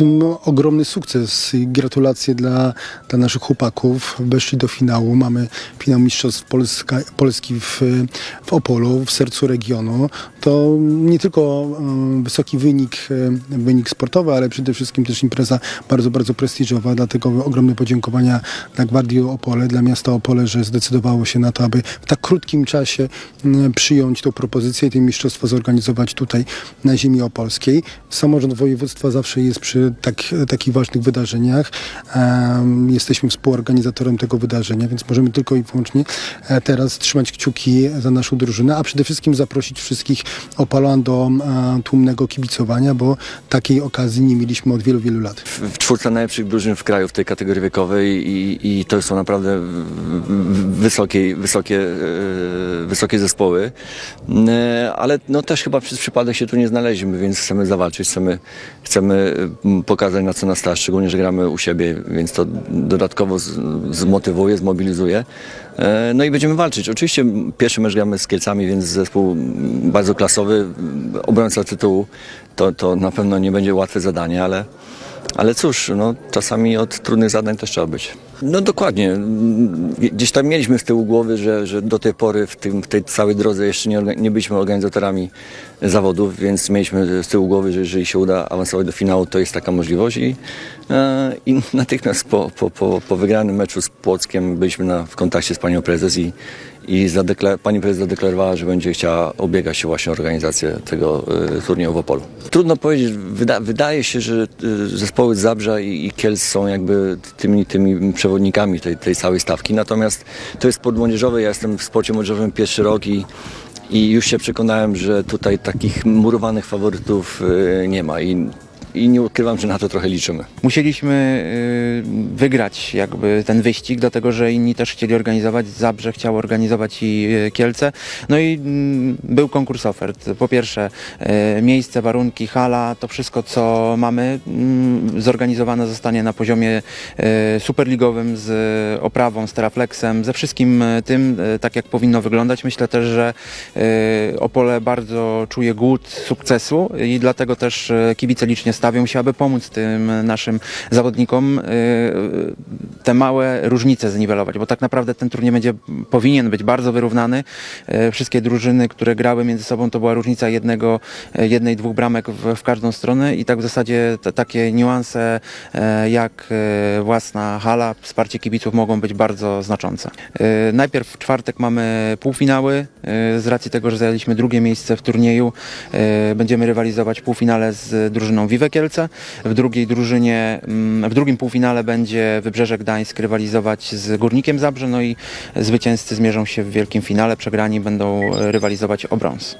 no, ogromny sukces i gratulacje dla, dla naszych chłopaków. Weszli do finału. Mamy finał Mistrzostw Polska, Polski w, w Opolu, w sercu regionu. To nie tylko e, wysoki wynik, e, wynik sportowy, ale przede wszystkim też impreza bardzo, bardzo prestiżowa. Dlatego ogromne podziękowania dla Gwardii Opole, dla miasta Opole, że zdecydowało się na to, aby w tak krótkim czasie m, przyjąć tą propozycję i te mistrzostwo zorganizować tutaj na ziemi opolskiej. Samorząd województwa zawsze jest przy tak, takich ważnych wydarzeniach. Jesteśmy współorganizatorem tego wydarzenia, więc możemy tylko i wyłącznie e, teraz trzymać kciuki za naszą drużynę, a przede wszystkim zaprosić wszystkich Opolan do e, tłumnego kibicowania, bo takiej okazji nie mieliśmy od wielu, wielu lat. w czwórce najlepszych drużyn w kraju w tej kategorii wiekowej i, i to są naprawdę wysokie, wysokie, wysokie zespoły. E, Ale no też chyba przez przypadek się tu nie znaleźliśmy, więc chcemy zawalczyć, chcemy, chcemy pokazać na co nas stać, szczególnie, że gramy u siebie, więc to dodatkowo zmotywuje, zmobilizuje. E, No i będziemy walczyć. Oczywiście pierwszy mecz gramy z Kielcami, więc zespół bardzo klasowy, obrońca tytułu. To, to na pewno nie będzie łatwe zadanie, ale, ale cóż, no, czasami od trudnych zadań też trzeba być. No dokładnie. Gdzieś tam mieliśmy z tyłu głowy, że, że do tej pory w, tym, w tej całej drodze jeszcze nie, nie byliśmy organizatorami zawodów, więc mieliśmy z tyłu głowy, że jeżeli się uda awansować do finału, to jest taka możliwość i, e, i natychmiast po, po, po, po wygranym meczu z Płockiem byliśmy na, w kontakcie z panią prezes i, i pani prezes zadeklarowała, że będzie chciała ubiegać się właśnie o organizację tego e, turnieju w Opolu. Trudno powiedzieć, wyda- wydaje się, że e, zespoły Zabrza i, i Kielc są jakby tymi, tymi przewodnikami tej, tej całej stawki, natomiast to jest sport ja jestem w sporcie młodzieżowym pierwszy rok i, i już się przekonałem, że tutaj takich murowanych faworytów e, nie ma i, i nie ukrywam, że na to trochę liczymy. Musieliśmy y, wygrać jakby ten wyścig, dlatego że inni też chcieli organizować, Zabrze chciało organizować i y, Kielce. No i mm, był konkurs ofert. Po pierwsze y, miejsce, warunki, hala, to wszystko co mamy mm, zorganizowane zostanie na poziomie superligowym z oprawą, z teraflexem, ze wszystkim tym, tak jak powinno wyglądać. Myślę też, że Opole bardzo czuje głód sukcesu i dlatego też kibice licznie stawią się, aby pomóc tym naszym zawodnikom y, te małe różnice zniwelować, bo tak naprawdę ten turniej będzie, powinien być bardzo wyrównany. Y, Wszystkie drużyny, które grały między sobą, to była różnica jednego, y, jednej, dwóch bramek w, w każdą stronę i tak w zasadzie takie niuanse y, jak własna hala, wsparcie kibiców mogą być bardzo znaczące. Najpierw w czwartek mamy półfinały. Z racji tego, że zajęliśmy drugie miejsce w turnieju, będziemy rywalizować w półfinale z drużyną Kielce. W drugiej drużynie, mm, w drugim półfinale będzie Wybrzeże Gdańsk rywalizować z Górnikiem Zabrze, no i zwycięzcy zmierzą się w wielkim finale. Przegrani będą rywalizować o brąz.